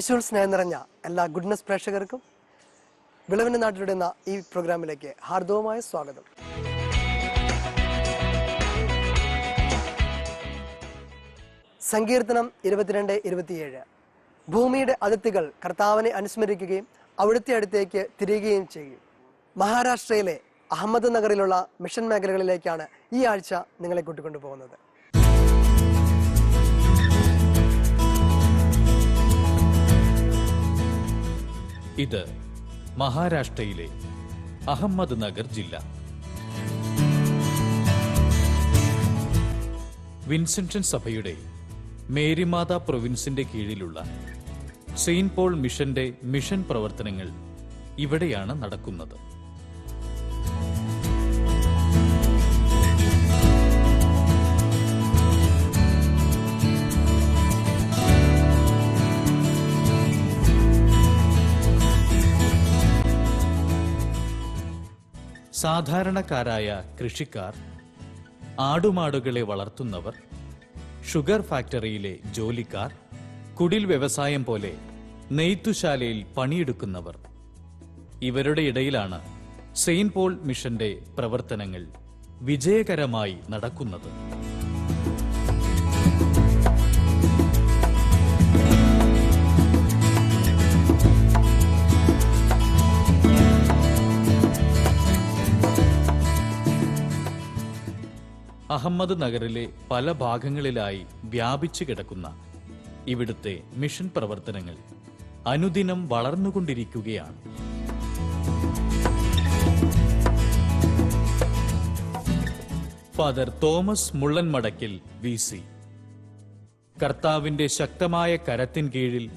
യേശുവിൽ സ്നേഹം നിറഞ്ഞ എല്ലാ ഗുഡ്നസ് പ്രേക്ഷകർക്കും വിളവിന്റെ നാട്ടിലൂടെ എന്ന ഈ പ്രോഗ്രാമിലേക്ക് ഹാർദവമായ സ്വാഗതം. സങ്കീർത്തനം ഇരുപത്തിരണ്ട് ഇരുപത്തിയേഴ്. ഭൂമിയുടെ അതിർത്തികൾ കർത്താവിനെ അനുസ്മരിക്കുകയും അവിടുത്തെ അടുത്തേക്ക് തിരികുകയും ചെയ്യും. മഹാരാഷ്ട്രയിലെ അഹമ്മദ് നഗറിലുള്ള മിഷൻ മേഖലകളിലേക്കാണ് ഈ ആഴ്ച നിങ്ങളെ കൂട്ടിക്കൊണ്ടുപോകുന്നത്. ഇത് മഹാരാഷ്ട്രയിലെ അഹമ്മദ് നഗർ ജില്ല. വിൻസെൻഷൻ സഭയുടെ മേരിമാത പ്രൊവിൻസിന്റെ കീഴിലുള്ള സെയിന്റ് പോൾ മിഷന്റെ മിഷൻ പ്രവർത്തനങ്ങൾ ഇവിടെയാണ് നടക്കുന്നത്. സാധാരണക്കാരായ കൃഷിക്കാർ ആടുമാടുകളെ വളർത്തുന്നവർ ഷുഗർ ഫാക്ടറിയിലെ ജോലിക്കാർ കുടിൽ വ്യവസായം പോലെ നെയ്ത്തുശാലയിൽ പണിയെടുക്കുന്നവർ. ഇവരുടെ ഇടയിലാണ് സെയിന്റ് പോൾ മിഷന്റെ പ്രവർത്തനങ്ങൾ വിജയകരമായി നടക്കുന്നത്. അഹമ്മദ് നഗറിലെ പല ഭാഗങ്ങളിലായി വ്യാപിച്ചു കിടക്കുന്ന ഇവിടുത്തെ മിഷൻ പ്രവർത്തനങ്ങൾ അനുദിനം വളർന്നുകൊണ്ടിരിക്കുകയാണ്. ഫാദർ തോമസ് മുള്ളൻമടക്കിൽ വി സി. കർത്താവിന്റെ ശക്തമായ കരത്തിൻ കീഴിൽ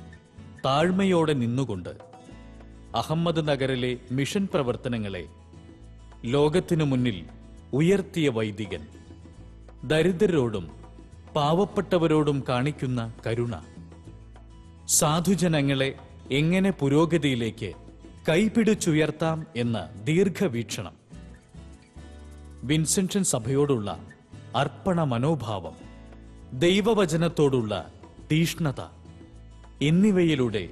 താഴ്മയോടെ നിന്നുകൊണ്ട് അഹമ്മദ് നഗറിലെ മിഷൻ പ്രവർത്തനങ്ങളെ ലോകത്തിനു മുന്നിൽ ഉയർത്തിയ വൈദികൻ ദരിദ്രരോടും പാവപ്പെട്ടവരോടും കാണിക്കുന്ന കരുണ. സാധുജനങ്ങളെ എങ്ങനെ പുരോഗതിയിലേക്ക് കൈപിടിച്ചുയർത്താം എന്ന ദീർഘവീക്ഷണം. വിൻസെൻഷൻ സഭയോടുള്ള അർപ്പണ മനോഭാവം ദൈവവചനത്തോടുള്ള തീഷ്ണത എന്നിവയിലൂടെ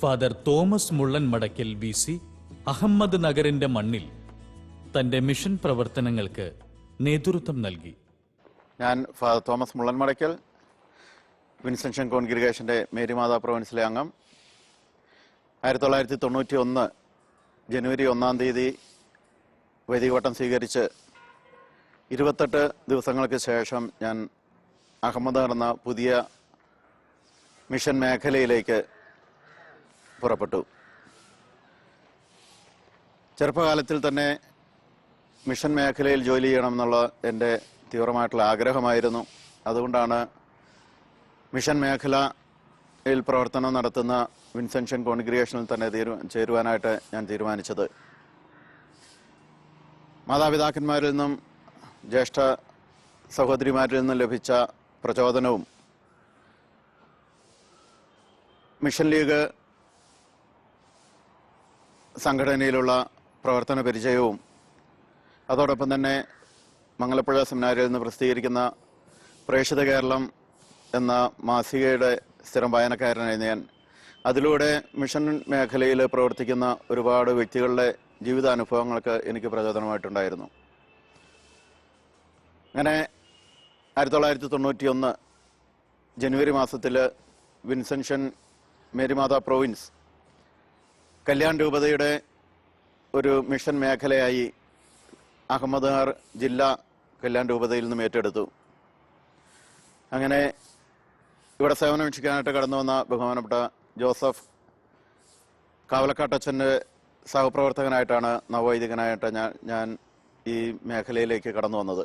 father Thomas Mullanmadakkal B C Ahmed നഗറിന്റെ മണ്ണിൽ തന്റെ മിഷൻ പ്രവർത്തനങ്ങൾക്ക് നേതൃത്വം നൽകി. ഞാൻ ഫാദർ തോമസ് മുള്ളൻമടയ്ക്കൽ വിൻസെൻഷൻ കോൺഗ്രിഗേഷന്റെ മേരിമാതാ പ്രൊവിൻസിലെ അംഗം. ആയിരത്തി തൊള്ളായിരത്തി തൊണ്ണൂറ്റി ഒന്ന് ജനുവരി ഒന്നാം തീയതി വൈദികവട്ടം സ്വീകരിച്ച് ഇരുപത്തെട്ട് ദിവസങ്ങൾക്ക് ശേഷം ഞാൻ അഹമ്മദ് എന്ന പുതിയ മിഷൻ മേഖലയിലേക്ക് പുറപ്പെട്ടു. ചെറുപ്പകാലത്തിൽ തന്നെ മിഷൻ മേഖലയിൽ ജോലി ചെയ്യണമെന്നുള്ള എന്റെ തീവ്രമായിട്ടുള്ള ആഗ്രഹമായിരുന്നു. അതുകൊണ്ടാണ് മിഷൻ മേഖലയിൽ പ്രവർത്തനം നടത്തുന്ന വിൻസെൻഷൻ കോൺഗ്രിയേഷനിൽ തന്നെ ചേരുവാനായിട്ട് ഞാൻ തീരുമാനിച്ചത്. മാതാപിതാക്കന്മാരിൽ നിന്നും ജ്യേഷ്ഠ സഹോദരിമാരിൽ നിന്നും ലഭിച്ച പ്രചോദനവും മിഷൻ ലീഗ് സംഘടനയിലുള്ള പ്രവർത്തന പരിചയവും അതോടൊപ്പം തന്നെ മംഗലപ്പുഴ സെമിനാരിൽ നിന്ന് പ്രസിദ്ധീകരിക്കുന്ന പ്രേക്ഷിത കേരളം എന്ന മാസികയുടെ സ്ഥിരം വായനക്കാരനായിരുന്നു ഞാൻ. അതിലൂടെ മിഷൻ മേഖലയിൽ പ്രവർത്തിക്കുന്ന ഒരുപാട് വ്യക്തികളുടെ ജീവിതാനുഭവങ്ങൾക്ക് എനിക്ക് പ്രചോദനമായിട്ടുണ്ടായിരുന്നു. അങ്ങനെ ആയിരത്തി തൊള്ളായിരത്തി തൊണ്ണൂറ്റി ഒന്ന് ജനുവരി മാസത്തിൽ വിൻസെൻഷൻ മേരിമാത പ്രൊവിൻസ് കല്യാൺ രൂപതയുടെ ഒരു മിഷൻ മേഖലയായി അഹമ്മദ്ഹാർ ജില്ലാ കല്യാൺ രൂപതയിൽ നിന്നും ഏറ്റെടുത്തു. അങ്ങനെ ഇവിടെ സേവനം വീക്ഷിക്കാനായിട്ട് കടന്നു വന്ന ബഹുമാനപ്പെട്ട ജോസഫ് കാവലക്കാട്ടച്ഛന്റെ സഹപ്രവർത്തകനായിട്ടാണ് നവവൈദികനായിട്ട് ഞാൻ ഞാൻ ഈ മേഖലയിലേക്ക് കടന്നു വന്നത്.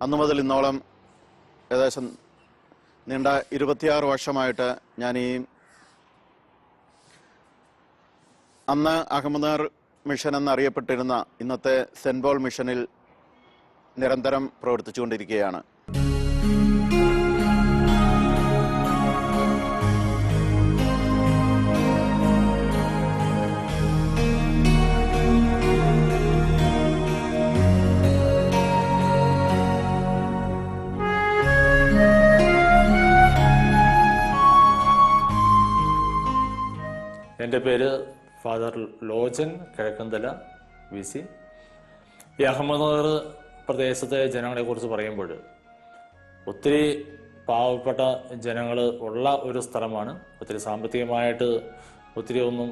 അന്നു മുതൽ ഇന്നോളം ഏകദേശം നീണ്ട ഇരുപത്തിയാറ് വർഷമായിട്ട് ഞാൻ ഈ അന്ന് അഹമ്മദ് മിഷൻ എന്നറിയപ്പെട്ടിരുന്ന ഇന്നത്തെ സെന്റ് പോൾ മിഷനിൽ നിരന്തരം പ്രവർത്തിച്ചുകൊണ്ടിരിക്കുകയാണ്. എന്റെ പേര് father Lojan Kizhakkanthala V C. Ahmad Nagar പ്രദേശത്തെ ജനങ്ങളെ ജനങ്ങളെക്കുറിച്ച് പറയുമ്പോൾ ഒത്തിരി പാവപ്പെട്ട ജനങ്ങൾ ഉള്ള ഒരു സ്ഥലമാണ്. ഒത്തിരി സാമ്പത്തികമായിട്ട് ഒത്തിരി ഒന്നും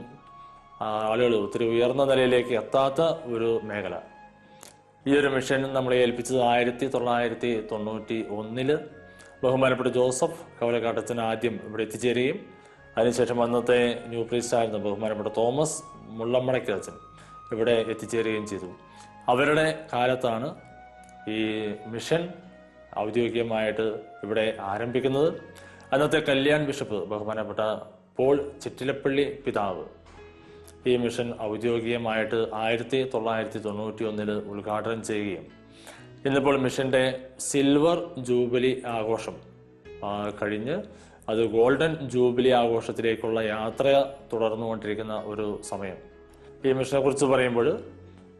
ആളുകൾ ഒത്തിരി ഉയർന്ന നിലയിലേക്ക് എത്താത്ത ഒരു മേഖല. ഈ ഒരു മിഷൻ നമ്മളെ ഏൽപ്പിച്ചത് ആയിരത്തി തൊള്ളായിരത്തി തൊണ്ണൂറ്റി ഒന്നിൽ ബഹുമാനപ്പെട്ട ജോസഫ് കവലക്കാട്ടച്ചൻ ആദ്യം ഇവിടെ എത്തിച്ചേരുകയും അതിനുശേഷം അന്നത്തെ ന്യൂ പ്രീസ്റ്റ് ആയിരുന്നു ബഹുമാനപ്പെട്ട തോമസ് മുള്ളമ്മടയ്ക്കച്ചൻ ഇവിടെ എത്തിച്ചേരുകയും ചെയ്തു. അവരുടെ കാലത്താണ് ഈ മിഷൻ ഔദ്യോഗികമായിട്ട് ഇവിടെ ആരംഭിക്കുന്നത് അന്നത്തെ കല്യാൺ ബിഷപ്പ് ബഹുമാനപ്പെട്ട പോൾ ചിറ്റിലപ്പള്ളി പിതാവ്. ഈ മിഷൻ ഔദ്യോഗികമായിട്ട് ആയിരത്തി തൊള്ളായിരത്തി തൊണ്ണൂറ്റി ഒന്നിൽ ഉദ്ഘാടനം ചെയ്യുകയും ഇന്നിപ്പോൾ മിഷന്റെ സിൽവർ ജൂബിലി ആഘോഷം കഴിഞ്ഞ് അത് ഗോൾഡൻ ജൂബിലി ആഘോഷത്തിലേക്കുള്ള യാത്ര തുടർന്നുകൊണ്ടിരിക്കുന്ന ഒരു സമയം. ഈ മിഷനെ കുറിച്ച് പറയുമ്പോൾ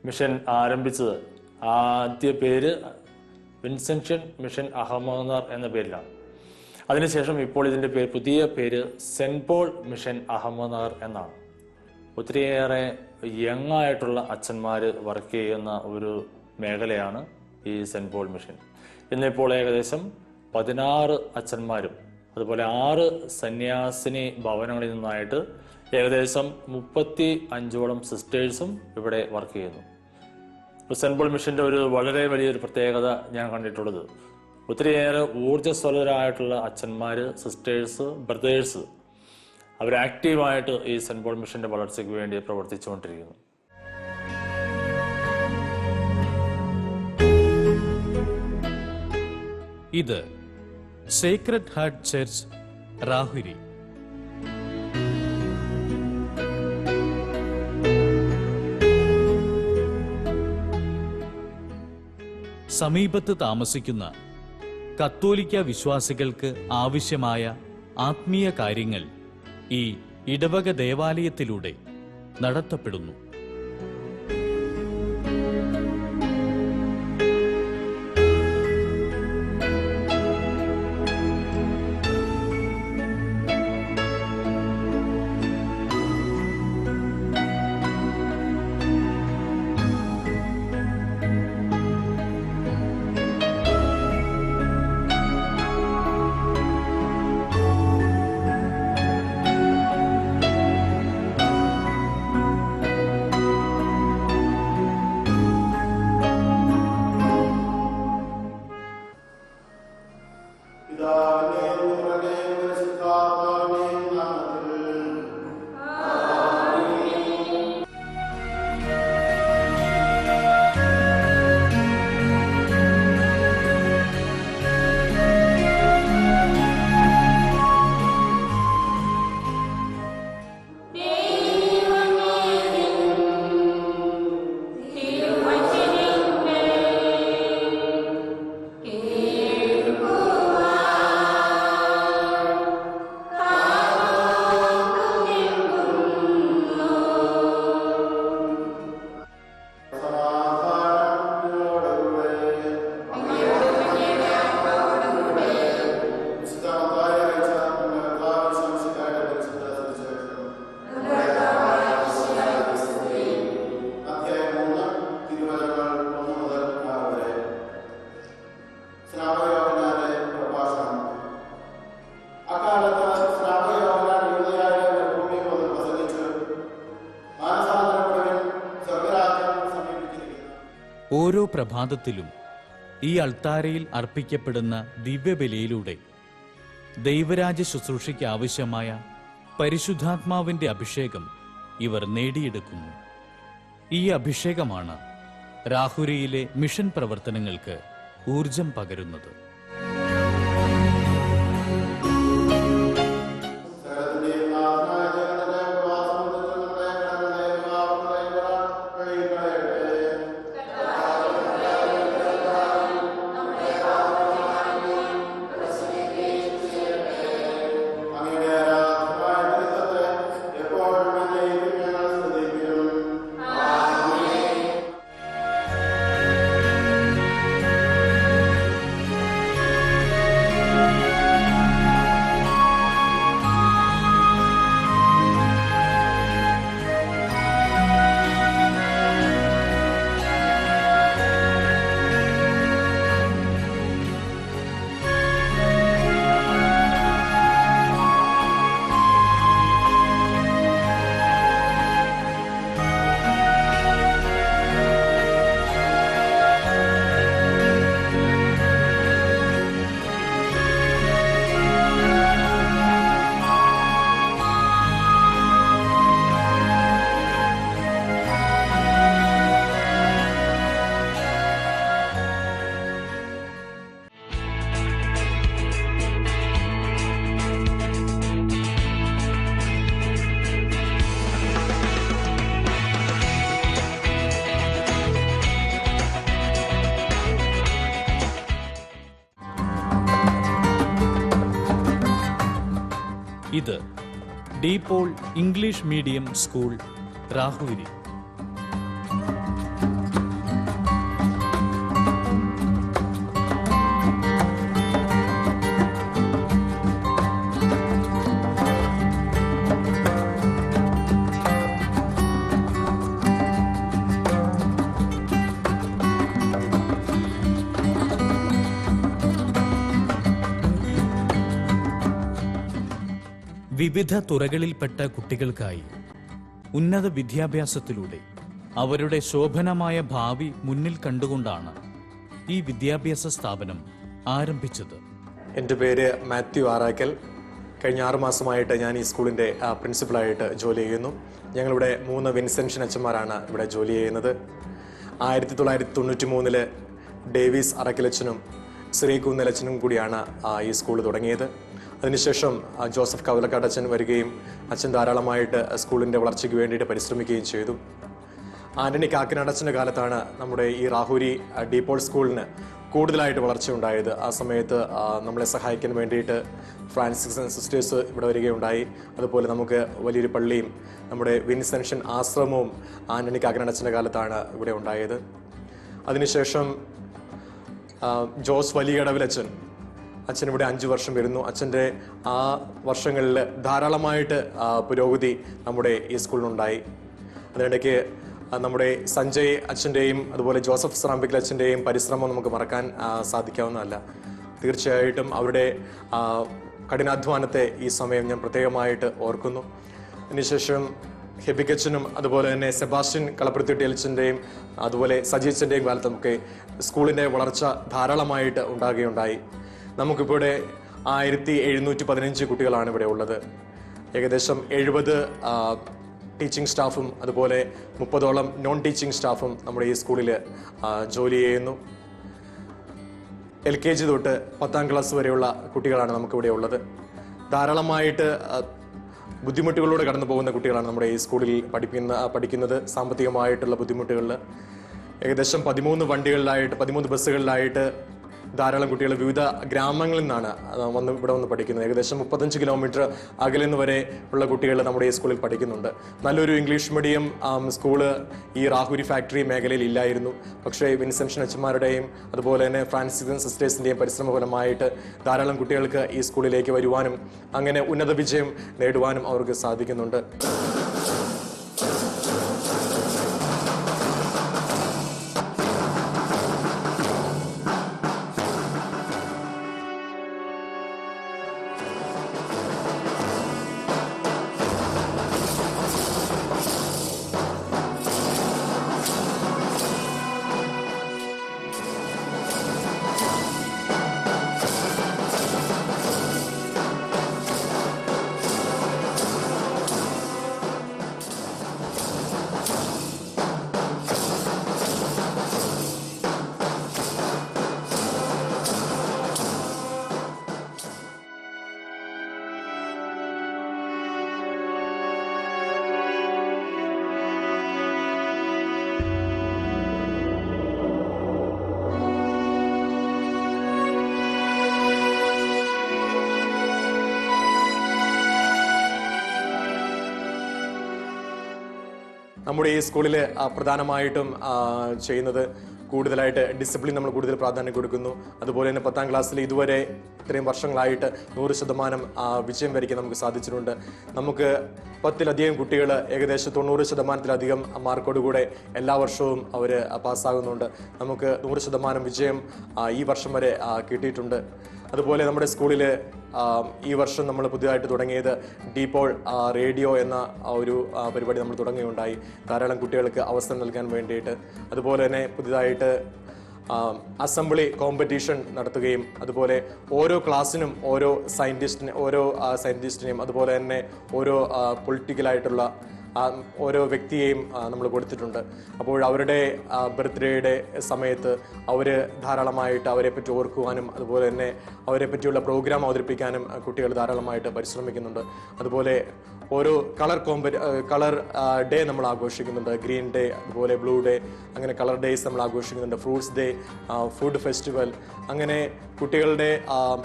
മിഷൻ ആരംഭിച്ചത് ആദ്യ പേര് വിൻസെൻഷൻ മിഷൻ അഹമ്മദ്നാർ എന്ന പേരിലാണ്. അതിനുശേഷം ഇപ്പോൾ ഇതിന്റെ പേര് പുതിയ പേര് സെന്റ് പോൾ മിഷൻ അഹമ്മദ്നാർ എന്നാണ്. ഒത്തിരിയേറെ യങ് ആയിട്ടുള്ള അച്ഛന്മാർ വർക്ക് ചെയ്യുന്ന ഒരു മേഖലയാണ് ഈ സെന്റ് പോൾ മിഷൻ. ഇന്നിപ്പോൾ ഏകദേശം പതിനാറ് അച്ഛന്മാരും അതുപോലെ ആറ് സന്യാസിനി ഭവനങ്ങളിൽ നിന്നായിട്ട് ഏകദേശം മുപ്പത്തി അഞ്ചോളം സിസ്റ്റേഴ്സും ഇവിടെ വർക്ക് ചെയ്യുന്നു. പോൾ മിഷന്റെ ഒരു വളരെ വലിയൊരു പ്രത്യേകത ഞാൻ കണ്ടിട്ടുള്ളത്. ഒത്തിരിയേറെ ഊർജസ്വലരായിട്ടുള്ള അച്ഛന്മാർ സിസ്റ്റേഴ്സ് ബ്രദേഴ്സ് അവർ ആക്റ്റീവായിട്ട് ഈ സെന്റ് പോൾ മിഷന്റെ വളർച്ചയ്ക്ക് വേണ്ടി പ്രവർത്തിച്ചുകൊണ്ടിരിക്കുന്നു. ഇത് സേക്രഡ് ഹാർട്ട് ചർച്ച് റാഹുരി സമീപത്ത് താമസിക്കുന്ന കത്തോലിക്ക വിശ്വാസികൾക്ക് ആവശ്യമായ ആത്മീയ കാര്യങ്ങൾ ഈ ഇടവക ദേവാലയത്തിലൂടെ നടത്തപ്പെടുന്നു. ഓരോ പ്രഭാതത്തിലും ഈ അൾത്താരയിൽ അർപ്പിക്കപ്പെടുന്ന ദിവ്യബലിയിലൂടെ ദൈവരാജ്യ ശുശ്രൂഷയ്ക്ക് ആവശ്യമായ പരിശുദ്ധാത്മാവിന്റെ അഭിഷേകം ഇവർ നേടിയെടുക്കുന്നു. ഈ അഭിഷേകമാണ് രാഹുരിയിലെ മിഷൻ പ്രവർത്തനങ്ങൾക്ക് ഊർജം പകരുന്നത്. DePaul English medium school Rahuri വിവിധ തുറകളിൽപ്പെട്ട കുട്ടികൾക്കായി ഉന്നത വിദ്യാഭ്യാസത്തിലൂടെ അവരുടെ ശോഭനമായ ഭാവി മുന്നിൽ കണ്ടുകൊണ്ടാണ് ഈ വിദ്യാഭ്യാസ സ്ഥാപനം ആരംഭിച്ചത്. എന്റെ പേര് മാത്യു ആറാക്കൽ. കഴിഞ്ഞ ആറു മാസമായിട്ട് ഞാൻ ഈ സ്കൂളിന്റെ പ്രിൻസിപ്പളായിട്ട് ജോലി ചെയ്യുന്നു. ഞങ്ങളിവിടെ മൂന്ന് വിൻസെൻഷൻ അച്ഛന്മാരാണ് ഇവിടെ ജോലി ചെയ്യുന്നത്. ആയിരത്തി തൊള്ളായിരത്തി തൊണ്ണൂറ്റി മൂന്നിൽ ഡേവിസ് അറക്കലച്ചനും ശ്രീ കുന്നലച്ചനും കൂടിയാണ് ഈ സ്കൂൾ തുടങ്ങിയത്. അതിനുശേഷം ജോസഫ് കവലക്കാട് അച്ഛൻ വരികയും അച്ഛൻ ധാരാളമായിട്ട് സ്കൂളിന്റെ വളർച്ചയ്ക്ക് വേണ്ടിയിട്ട് പരിശ്രമിക്കുകയും ചെയ്തു. ആന്റണി കാക്കനാടച്ചന്റെ കാലത്താണ് നമ്മുടെ ഈ റാഹുരി ഡീപോൾ സ്കൂളിന് കൂടുതലായിട്ട് വളർച്ച ഉണ്ടായത് ആ സമയത്ത് നമ്മളെ സഹായിക്കാൻ വേണ്ടിയിട്ട് ഫ്രാൻസിസ് ആൻഡ് സിസ്റ്റേഴ്സ് ഇവിടെ വരികയുണ്ടായി. അതുപോലെ നമുക്ക് വലിയൊരു പള്ളിയും നമ്മുടെ വിൻസെൻഷൻ ആശ്രമവും ആന്റണി കാക്കനാടച്ചന്റെ കാലത്താണ് ഇവിടെ ഉണ്ടായത്. അതിനുശേഷം ജോസ് വലിയടവിലച്ഛൻ അച്ഛൻ അച്ഛൻ ഇവിടെ അഞ്ച് വർഷം വരുന്നു. അച്ഛന്റെ ആ വർഷങ്ങളിൽ ധാരാളമായിട്ട് പുരോഗതി നമ്മുടെ ഈ സ്കൂളിനുണ്ടായി. അതിനിടയ്ക്ക് നമ്മുടെ സഞ്ജയ് അച്ഛന്റെയും അതുപോലെ ജോസഫ് സ്രാമ്പിക്കൽ അച്ഛന്റെയും പരിശ്രമം നമുക്ക് മറക്കാൻ സാധിക്കാവുന്നതല്ല. തീർച്ചയായിട്ടും അവരുടെ കഠിനാധ്വാനത്തെ ഈ സമയം ഞാൻ പ്രത്യേകമായിട്ട് ഓർക്കുന്നു. അതിനുശേഷം ഹെബിക്കച്ചനും അതുപോലെ തന്നെ സെബാസ്റ്റ്യൻ കളപ്പുറത്തിട്ടി അച്ഛന്റെയും അതുപോലെ സജീച്ചന്റെയും നമുക്ക് സ്കൂളിന്റെ വളർച്ച ധാരാളമായിട്ട് ഉണ്ടാകുകയുണ്ടായി. നമുക്കിപ്പോൾ ആയിരത്തി എഴുന്നൂറ്റി പതിനഞ്ച് കുട്ടികളാണ് ഇവിടെ ഉള്ളത്. ഏകദേശം എഴുപത് ടീച്ചിങ് സ്റ്റാഫും അതുപോലെ മുപ്പതോളം നോൺ ടീച്ചിങ് സ്റ്റാഫും നമ്മുടെ ഈ സ്കൂളിൽ ജോലി ചെയ്യുന്നു. എൽ കെ ജി തൊട്ട് പത്താം ക്ലാസ് വരെയുള്ള കുട്ടികളാണ് നമുക്കിവിടെ ഉള്ളത്. ധാരാളമായിട്ട് ബുദ്ധിമുട്ടുകളിലൂടെ കടന്നു പോകുന്ന കുട്ടികളാണ് നമ്മുടെ ഈ സ്കൂളിൽ പഠിപ്പിക്കുന്ന പഠിക്കുന്നത്. സാമ്പത്തികമായിട്ടുള്ള ബുദ്ധിമുട്ടുകളിൽ ഏകദേശം പതിമൂന്ന് വണ്ടികളിലായിട്ട് പതിമൂന്ന് ബസ്സുകളിലായിട്ട് ധാരാളം കുട്ടികൾ വിവിധ ഗ്രാമങ്ങളിൽ നിന്നാണ് വന്ന് ഇവിടെ വന്ന് പഠിക്കുന്നത്. ഏകദേശം മുപ്പത്തഞ്ച് കിലോമീറ്റർ അകലെ നിന്ന് വരെ ഉള്ള കുട്ടികൾ നമ്മുടെ ഈ സ്കൂളിൽ പഠിക്കുന്നുണ്ട്. നല്ലൊരു ഇംഗ്ലീഷ് മീഡിയം സ്കൂൾ ഈ റാഹുരി ഫാക്ടറി മേഖലയിൽ ഇല്ലായിരുന്നു. പക്ഷേ വിൻസെൻഷൻ അച്ഛന്മാരുടെയും അതുപോലെ തന്നെ ഫ്രാൻസിസൻ സിസ്റ്റേഴ്സിന്റെയും പരിശ്രമ ഫലമായിട്ട് ധാരാളം കുട്ടികൾക്ക് ഈ സ്കൂളിലേക്ക് വരുവാനും അങ്ങനെ ഉന്നത വിജയം നേടുവാനും അവർക്ക് സാധിക്കുന്നുണ്ട്. നമ്മുടെ ഈ സ്കൂളിൽ പ്രധാനമായിട്ടും ചെയ്യുന്നത് കൂടുതലായിട്ട് ഡിസിപ്ലിൻ നമ്മൾ കൂടുതൽ പ്രാധാന്യം കൊടുക്കുന്നു. അതുപോലെ തന്നെ പത്താം ക്ലാസ്സിൽ ഇതുവരെ ഇത്രയും വർഷങ്ങളായിട്ട് നൂറ് ശതമാനം വിജയം വരയ്ക്കാൻ നമുക്ക് സാധിച്ചിട്ടുണ്ട്. നമുക്ക് പത്തിലധികം കുട്ടികൾ ഏകദേശം തൊണ്ണൂറ് ശതമാനത്തിലധികം മാർക്കോടുകൂടെ എല്ലാ വർഷവും അവർ പാസ്സാകുന്നുണ്ട്. നമുക്ക് നൂറ് ശതമാനം വിജയം ഈ വർഷം വരെ കിട്ടിയിട്ടുണ്ട്. അതുപോലെ നമ്മുടെ സ്കൂളിൽ ഈ വർഷം നമ്മൾ പുതിയതായിട്ട് തുടങ്ങിയത് ഡീപോൾ റേഡിയോ എന്ന ഒരു പരിപാടി നമ്മൾ തുടങ്ങുകയുണ്ടായി. ധാരാളം കുട്ടികൾക്ക് അവസരം നൽകാൻ വേണ്ടിയിട്ട്. അതുപോലെ തന്നെ പുതിയതായിട്ട് അസംബ്ലി കോമ്പറ്റീഷൻ നടത്തുകയും അതുപോലെ ഓരോ ക്ലാസ്സിനും ഓരോ സയന്റിസ്റ്റിനെ ഓരോ സയന്റിസ്റ്റിനെയും അതുപോലെ തന്നെ ഓരോ പൊളിറ്റിക്കലായിട്ടുള്ള ഓരോ വ്യക്തിയെയും നമ്മൾ കൊടുത്തിട്ടുണ്ട്. അപ്പോൾ അവരുടെ ബർത്ത്ഡേയുടെ സമയത്ത് അവർ ധാരാളമായിട്ട് അവരെ പറ്റി ഓർക്കുവാനും അതുപോലെ തന്നെ അവരെ പറ്റിയുള്ള പ്രോഗ്രാം അവതരിപ്പിക്കാനും കുട്ടികൾ ധാരാളമായിട്ട് പരിശ്രമിക്കുന്നുണ്ട്. അതുപോലെ ഓരോ കളർ കോമ്പ കളർ ഡേ നമ്മൾ ആഘോഷിക്കുന്നുണ്ട്. ഗ്രീൻ ഡേ അതുപോലെ ബ്ലൂ ഡേ അങ്ങനെ കളർ ഡേയ്സ് നമ്മൾ ആഘോഷിക്കുന്നുണ്ട്. ഫ്രൂട്ട്സ് ഡേ ഫുഡ് ഫെസ്റ്റിവൽ അങ്ങനെ കുട്ടികളുടെ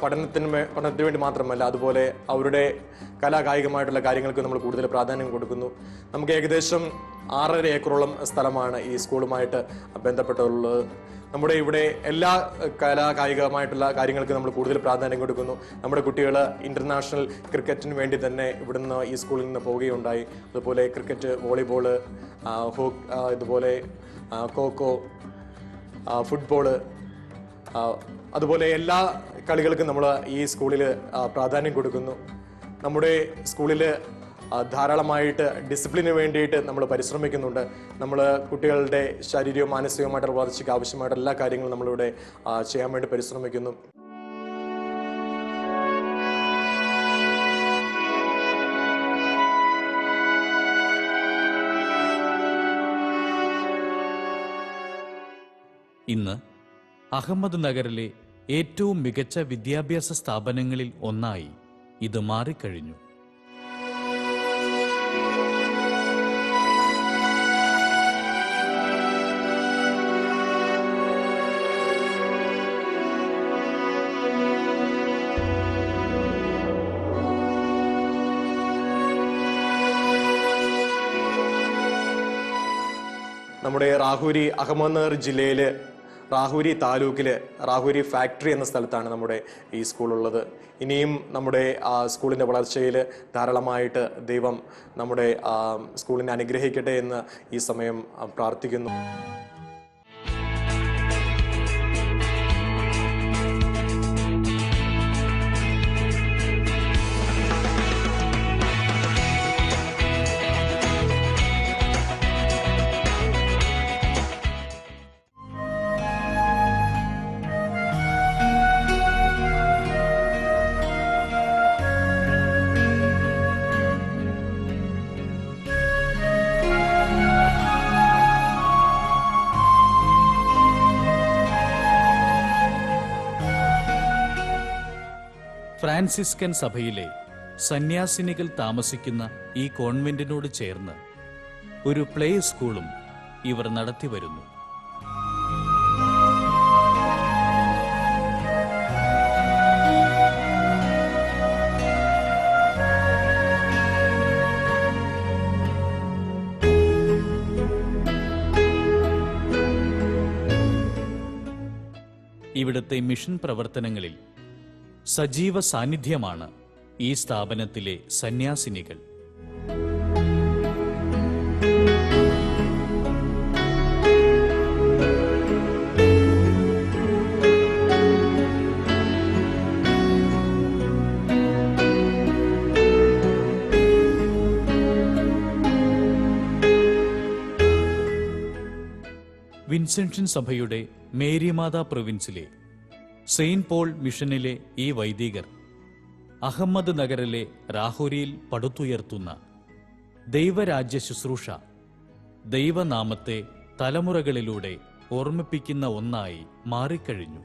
പഠനത്തിന് പഠനത്തിന് വേണ്ടി മാത്രമല്ല അതുപോലെ അവരുടെ കലാകായികമായിട്ടുള്ള കാര്യങ്ങൾക്ക് നമ്മൾ കൂടുതൽ പ്രാധാന്യം കൊടുക്കുന്നു. നമുക്ക് ഏകദേശം ആറര ഏക്കറോളം സ്ഥലമാണ് ഈ സ്കൂളുമായിട്ട് ബന്ധപ്പെട്ടുള്ളത്. നമ്മുടെ ഇവിടെ എല്ലാ കലാ കായികമായിട്ടുള്ള കാര്യങ്ങൾക്ക് നമ്മൾ കൂടുതൽ പ്രാധാന്യം കൊടുക്കുന്നു. നമ്മുടെ കുട്ടികൾ ഇന്റർനാഷണൽ ക്രിക്കറ്റിന് വേണ്ടി തന്നെ ഇവിടുന്ന് ഈ സ്കൂളിൽ നിന്ന് പോവുകയുണ്ടായി. അതുപോലെ ക്രിക്കറ്റ് വോളിബോൾ ഹോ ഇതുപോലെ കോക്കോ ഫുട്ബോൾ അതുപോലെ എല്ലാ കളികൾക്കും നമ്മൾ ഈ സ്കൂളിൽ പ്രാധാന്യം കൊടുക്കുന്നു. നമ്മുടെ സ്കൂളിൽ ധാരാളമായിട്ട് ഡിസിപ്ലിന് വേണ്ടിയിട്ട് നമ്മൾ പരിശ്രമിക്കുന്നുണ്ട്. നമ്മൾ കുട്ടികളുടെ ശാരീരികവും മാനസികവുമായിട്ടുള്ള വളർച്ചയ്ക്ക് ആവശ്യമായിട്ടുള്ള എല്ലാ കാര്യങ്ങളും നമ്മളിവിടെ ചെയ്യാൻ വേണ്ടി പരിശ്രമിക്കുന്നു. ഇന്ന് അഹമ്മദ് നഗറിലെ ഏറ്റവും മികച്ച വിദ്യാഭ്യാസ സ്ഥാപനങ്ങളിൽ ഒന്നായി ഇത് മാറിക്കഴിഞ്ഞു. നമ്മുടെ റാഹുരി അഹമ്മദ്നഗർ ജില്ലയിൽ റാഹുരി താലൂക്കിൽ റാഹുരി ഫാക്ടറി എന്ന സ്ഥലത്താണ് നമ്മുടെ ഈ സ്കൂളുള്ളത് ഇനിയും നമ്മുടെ ആ, സ്കൂളിന്റെ വളർച്ചയിൽ ധാരാളമായിട്ട് ദൈവം നമ്മുടെ സ്കൂളിനെ അനുഗ്രഹിക്കട്ടെ എന്ന് ഈ സമയം പ്രാർത്ഥിക്കുന്നു. ഫ്രാൻസിസ്കൻ സഭയിലെ സന്യാസിനികൾ താമസിക്കുന്ന ഈ കോൺവെന്റിനോട് ചേർന്ന് ഒരു പ്ലേ സ്കൂളും ഇവർ നടത്തിവരുന്നു ഇവിടുത്തെ മിഷൻ പ്രവർത്തനങ്ങളിൽ സജീവ സാന്നിധ്യമാണ് ഈ സ്ഥാപനത്തിലെ സന്യാസിനികൾ. വിൻസെൻഷൻ സഭയുടെ മേരിമാതാ പ്രൊവിൻസിലെ സെയിന്റ് പോൾ മിഷനിലെ ഈ വൈദികർ അഹമ്മദ് നഗറിലെ റാഹുരിയിൽ പടുത്തുയർത്തുന്ന ദൈവരാജ്യ ശുശ്രൂഷ ദൈവനാമത്തെ തലമുറകളിലൂടെ ഓർമ്മിപ്പിക്കുന്ന ഒന്നായി മാറിക്കഴിഞ്ഞു.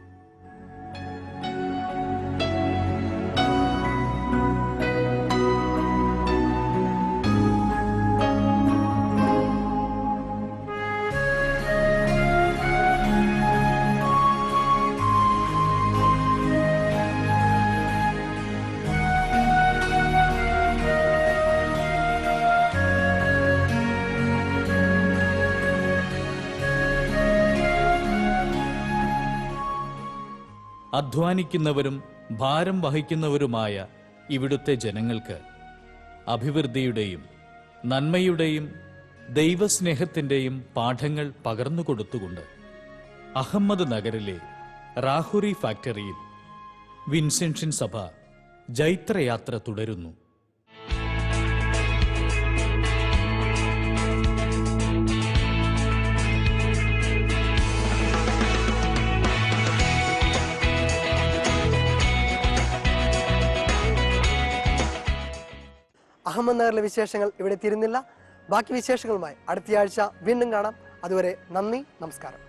അധ്വാനിക്കുന്നവരും ഭാരം വഹിക്കുന്നവരുമായ ഇവിടുത്തെ ജനങ്ങൾക്ക് അഭിവൃദ്ധിയുടെയും നന്മയുടെയും ദൈവസ്നേഹത്തിന്റെയും പാഠങ്ങൾ പകർന്നുകൊടുത്തുകൊണ്ട് അഹമ്മദ് നഗറിലെ റാഹുറി ഫാക്ടറിയിൽ വിൻസെൻഷൻ സഭ ജൈത്രയാത്ര തുടരുന്നു. അഹമ്മദ് നഗറിലെ വിശേഷങ്ങൾ ഇവിടെ തീരുന്നില്ല ബാക്കി വിശേഷങ്ങളുമായി അടുത്തയാഴ്ച വീണ്ടും കാണാം. അതുവരെ നന്ദി നമസ്കാരം.